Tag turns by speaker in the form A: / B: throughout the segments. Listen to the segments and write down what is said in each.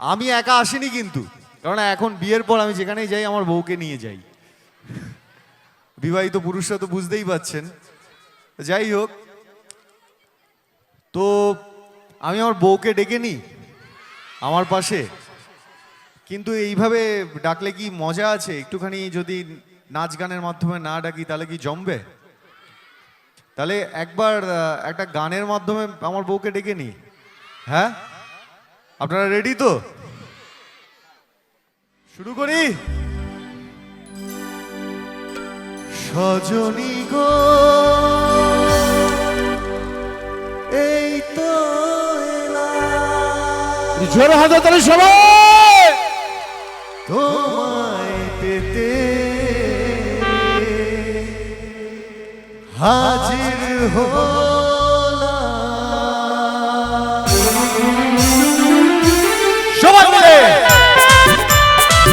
A: আমি একা আসিনি কিন্তু। কারণ এখন বিয়ের পর আমি যেখানেই যাই, আমার বউকে নিয়ে যাই। বিবাহিত পুরুষরা তো বুঝতেই পাচ্ছেন। যাই হোক, তো আমি আমার বউকে ডেকে নিই আমার পাশে। কিন্তু এইভাবে ডাকলে কি মজা আছে? একটুখানি যদি নাচ গানের মাধ্যমে না ডাকি, তাহলে কি জমবে? তাহলে একবার একটা গানের মাধ্যমে আমার বউকে ডেকে নিই। হ্যাঁ? আপনারা রেডি তো? শুরু করি। সজনী গো এই তো
B: জোরে হাতে তাহলে সবাই।
A: তোমায় পেতে হাজির হলাম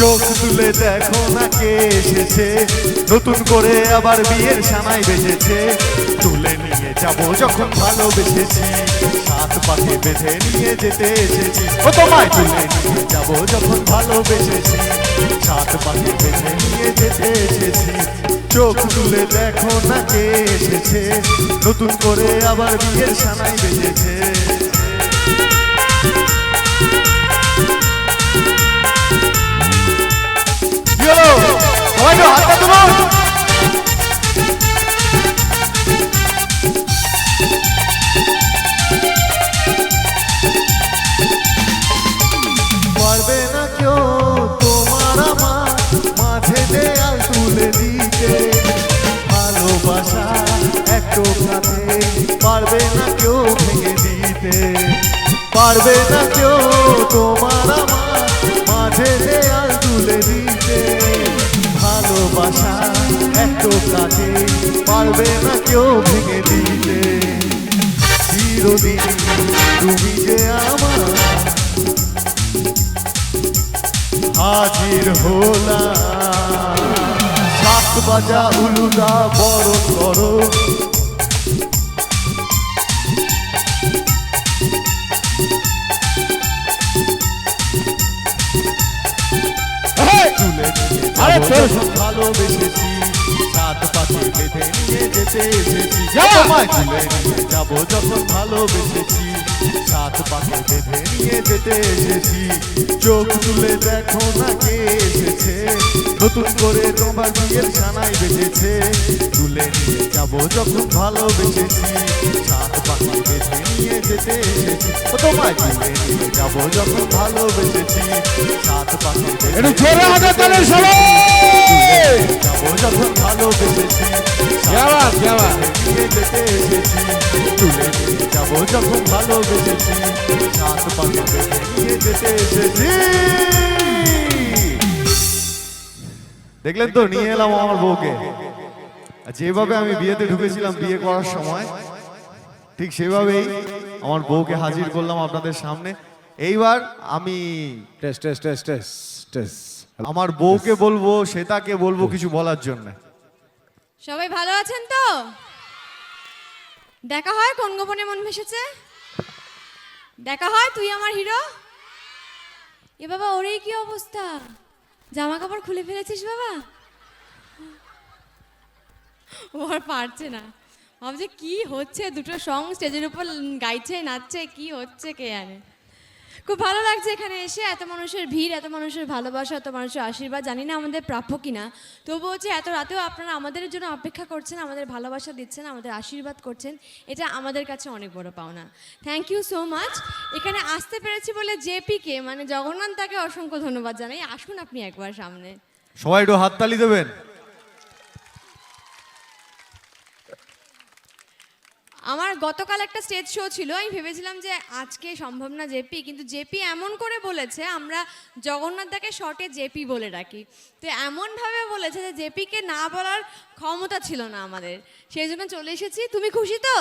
A: চোখ তুলে দেখো না কে এসেছে। নতুন করে আবার বিয়ের সানাই বেজেছে তুলে নিয়ে যাব যখন ভালোবেসেছি। সাত পাখে বেঁধে নিয়ে যেতে এসেছি। ও তোমায় তুলে নিয়ে যাব যখন ভালোবেসেছি। সাত পাখে বেঁধে নিয়ে যেতে এসেছি। চোখ তুলে দেখো না কে এসেছে। নতুন করে আবার বিয়ের সানাই বেজেছে কাছে পারবে না কেউ ভেঙে দিতে। পারবে না কেউ তোমার আমার মাঝে দেয়াল তুলে দিতে। ভালোবাসা একটু কাছে, পারবে না কেউ ভেঙে দিতে। চিরদিন তুমি যে আমার। হাজির হোলা সাত বাজা উলুদা বড় করো। যখন ভালোবেসেছি সাত পাখি বেঁধে নিয়ে যেতে এসেছি। তোমায় তুলে নিয়ে যাব যখন ভালোবেসেছি, সাত পাখি বেঁধে নিয়ে যেতে এসেছি চোখ তুলে দেখো না কে এসেছে নতুন করে তোমার বিয়ের সানাই বেজেছে তুলে নিয়ে যাব যখন ভালোবেসেছি সাত পাখি বেঁধে যেতে ও তোমায় তুলে নিয়ে যাব যখন ভালোবেসেছি। সাত পাখি
B: একটু জোরে হাতে তাহলে সবাই।
A: যাব যখন ভালোবেসেছি।
B: যাওয়া, যাওয়া।
A: নিয়ে যেতে এসেছি তুলে নিয়ে যাব যখন ভালোবেসেছি। সাত পাখি নিয়ে যেতে এসেছি দেখলেন তো নিয়ে এলাম আমার বউকে। যেভাবে আমি বিয়েতে ঢুকেছিলাম বিয়ে করার সময় ঠিক সেভাবেই আমার বউকে হাজির করলাম আপনাদের সামনে। এইবার আমি
B: test test test test test
A: আমার বউকে বলব শ্বেতাকে বলব কিছু বলার জন্য।
C: সবাই ভালো আছেন তো? দেখা হয়? কোন গোপনে মন ভেসেছে? দেখা হয়? তুই আমার হিরো? এ বাবা ওরই কি অবস্থা? জামা কাপড় খুলে ফেলেছিস বাবা? ও আর পারছে না। ভাবছে কি হচ্ছে? দুটো সং স্টেজের উপর গাইছে, নাচছে, কি হচ্ছে কে জানে? খুব ভালো লাগছে এখানে এসে এত মানুষের ভিড়, এত মানুষের ভালোবাসা, এত মানুষের আশীর্বাদ। জানি না আমাদের প্রাপ্য কিনা। তবু হচ্ছে এত রাতেও আপনারা আমাদের জন্য অপেক্ষা করছেন, আমাদের ভালোবাসা দিচ্ছেন, আমাদের আশীর্বাদ করছেন। এটা আমাদের কাছে অনেক বড় পাওনা। থ্যাংক ইউ সো মাচ এখানে আসতে পেরেছি বলে জেপিকে মানে জগন্নাথ তাকে অসংখ্য ধন্যবাদ জানাই। আসুন আপনি একবার সামনে।
A: সবাই একটু হাততালি দেবেন।
C: আমার গতকাল একটা স্টেজ শো ছিল, আমি ভেবেছিলাম যে আজকে সম্ভব না জেপি, কিন্তু জেপি এমন করে বলেছে, আমরা জগন্নাথদাকে শর্টে জেপি বলে ডাকি। তো এমনভাবে বলেছে যে জেপিকে না বলার ক্ষমতা ছিল না আমাদের। সেই জন্য চলে এসেছি, তুমি খুশি তো?